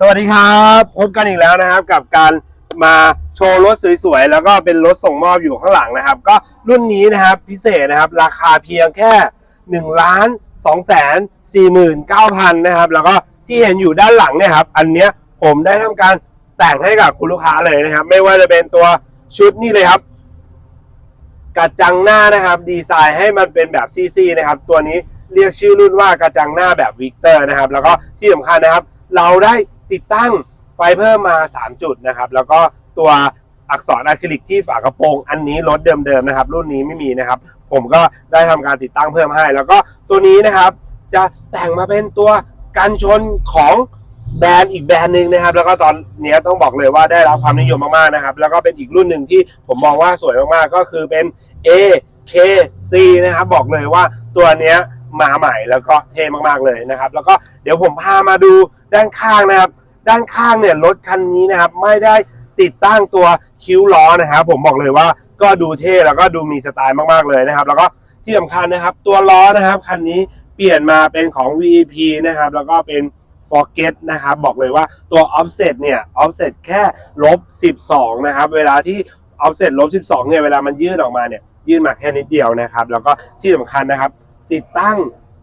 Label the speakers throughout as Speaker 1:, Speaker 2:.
Speaker 1: สวัสดีครับ พบกันอีกแล้วนะครับ กับการมาโชว์รถสวยๆ แล้วก็เป็นรถส่งมอบอยู่ข้างหลังนะครับ ก็รุ่นนี้นะครับพิเศษนะครับ ราคาเพียงแค่1ล้าน2แสน49,000นะครับ แล้วก็ที่เห็นอยู่ด้านหลังเนี่ยครับ อันเนี้ยผมได้ทำการแต่งให้กับคุณลูกค้าเลยนะครับ ไม่ว่าจะเป็นตัวชุดนี่เลยครับกระจังหน้านะครับ ดีไซน์ให้มันเป็นแบบซีๆนะครับ ตัวนี้เรียกชื่อรุ่นว่ากระจังหน้าแบบวิกเตอร์นะครับ แล้วก็ที่สำคัญนะครับ เราได้ ติดตั้งไฟเพิ่มมา 3 จุดนะครับ แล้วก็ตัวอักษรอะคริลิกที่ฝากระโปรง อันนี้รถเดิมๆนะครับ รุ่นนี้ไม่มีนะครับ ผมก็ได้ทำการติดตั้งเพิ่มให้ แล้วก็ตัวนี้นะครับ จะแต่งมาเป็นตัวกันชนของแบรนด์อีกแบรนด์หนึ่งนะครับ แล้วก็ตอนนี้ต้องบอกเลยว่าได้รับความนิยมมากๆนะครับ แล้วก็เป็นอีกรุ่นหนึ่งที่ผมมองว่าสวยมากๆก็คือเป็น AKC นะครับบอกเลยว่าตัวเนี้ย มาใหม่แล้วก็เท่มากๆเลยนะครับ แล้วก็เดี๋ยวผมพามาดูด้านข้างนะครับ ด้านข้างเนี่ยรถคันนี้นะครับ ไม่ได้ติดตั้งตัวคิ้วล้อนะครับ ผมบอกเลยว่าก็ดูเท่แล้วก็ดูมีสไตล์มากๆเลยนะครับ แล้วก็ที่สำคัญนะครับ ตัวล้อนะครับคันนี้เปลี่ยนมาเป็นของ VEP นะครับ แล้วก็เป็น Forget นะครับ บอกเลยว่าตัว offset เนี่ย offset แค่ลบ 12 นะครับ เวลาที่ offset ลบ 12 เนี่ย เวลามันยื่นออกมาเนี่ย ยื่นมาแค่นิดเดียวนะครับ แล้วก็ที่สำคัญนะครับ ติดตั้ง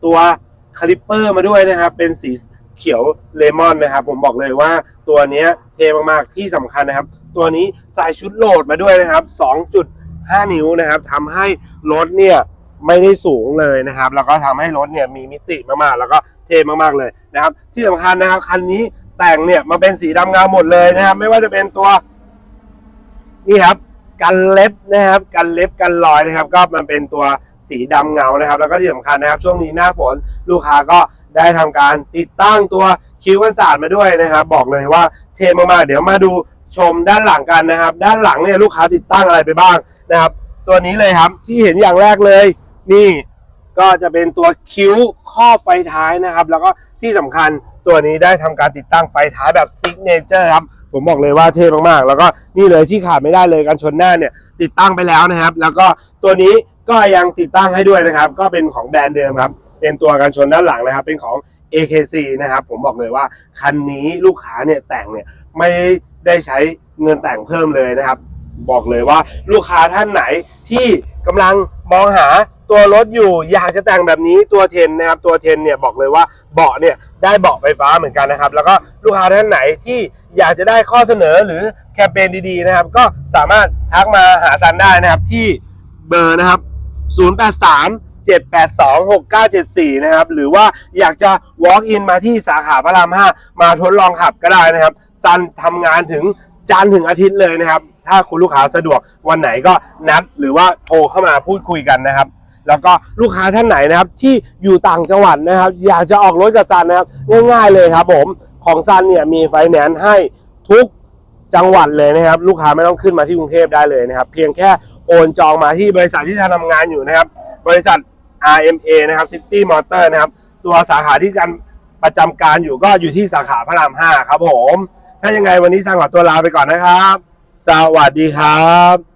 Speaker 1: ตัวคาลิปเปอร์มาด้วยนะครับ เป็นสีเขียวเลมอนนะครับ ผมบอกเลยว่าตัวนี้เทมากๆที่สำคัญนะครับ ตัวนี้ใส่ชุดโหลดมาด้วยนะครับ 2.5 นิ้วนะครับทำให้รถเนี่ยไม่ได้สูงเลยนะครับ แล้วก็ทำให้รถเนี่ยมีมิติมากๆ แล้วก็เท่มากๆเลยนะครับ ที่สำคัญนะครับคันนี้แต่งเนี่ยมาเป็นสีดำเงาหมดเลยนะครับ ไม่ว่าจะเป็นตัวนี่ครับ กันเล็บนะครับ กันเล็บกันรอยนะครับ ก็มันเป็นตัวสีดำเงานะครับ แล้วก็ที่สำคัญนะครับ ช่วงนี้หน้าฝนลูกค้าก็ได้ทำการติดตั้งตัวคิ้วกันศาสตร์มาด้วยนะครับ บอกเลยว่าเทมากๆเดี๋ยวมาดูชมด้านหลังกันนะครับ ด้านหลังเนี่ยลูกค้าติดตั้งอะไรไปบ้างนะครับ ตัวนี้เลยครับที่เห็นอย่างแรกเลยนี่ ก็จะเป็นตัวคิ้วข้อไฟท้ายนะครับ แล้วก็ที่สำคัญตัวนี้ได้ทำการติดตั้งไฟท้ายแบบซิกเนเจอร์ครับ ผมบอกเลยว่าเท่มากๆ แล้วก็นี่เลยที่ขาดไม่ได้เลยกันชนหน้าเนี่ย ติดตั้งไปแล้วนะครับ แล้วก็ตัวนี้ก็ยังติดตั้งให้ด้วยนะครับ ก็เป็นของแบรนด์เดิมครับ เป็นตัวกันชนด้านหลังนะครับ เป็นของ AKC นะครับ ผมบอกเลยว่าคันนี้ลูกค้าเนี่ยแต่งเนี่ยไม่ได้ใช้เงินแต่งเพิ่มเลยนะครับ บอกเลยว่าลูกค้าท่านไหนที่กำลังมองหา ตัวรถอยู่อยากจะแต่งแบบนี้ตัวเทนนะครับตัวเทนเนี่ยบอกเลยว่าเบาะเนี่ยได้เบาะไฟฟ้าเหมือนกันนะครับ แล้วก็ลูกค้าท่านไหนที่อยากจะได้ข้อเสนอหรือแคมเปญดีๆนะครับ ก็สามารถทักมาหาซันได้นะครับที่เบอร์นะครับ 083 782 6974 นะครับ หรือว่าอยากจะ walk in มาที่สาขาพระราม 5 มาทดลองขับก็ได้นะครับ ซันทำงานถึงจันทร์ถึงอาทิตย์เลยนะครับ ถ้าคุณลูกค้าสะดวกวันไหนก็นัดหรือว่าโทรเข้ามาพูดคุยกันนะครับ แล้วก็ลูกค้าท่านไหนนะครับที่อยู่ต่างจังหวัดนะครับ อยากจะออกรถกับซันนะครับง่ายๆเลยครับผมของซันเนี่ยมีไฟแนนซ์ให้ทุกจังหวัดเลยนะครับ ลูกค้าไม่ต้องขึ้นมาที่กรุงเทพได้เลยนะครับ เพียงแค่โอนจองมาที่บริษัทที่ท่านทำงานอยู่นะครับ บริษัท RMA นะครับ City Motor นะครับ ตัวสาขาที่จันประจำการอยู่ก็อยู่ที่สาขาพระราม 5 ครับผม ถ้ายังไงวันนี้สั่งขอตัวลาไปก่อนนะครับ สวัสดีครับ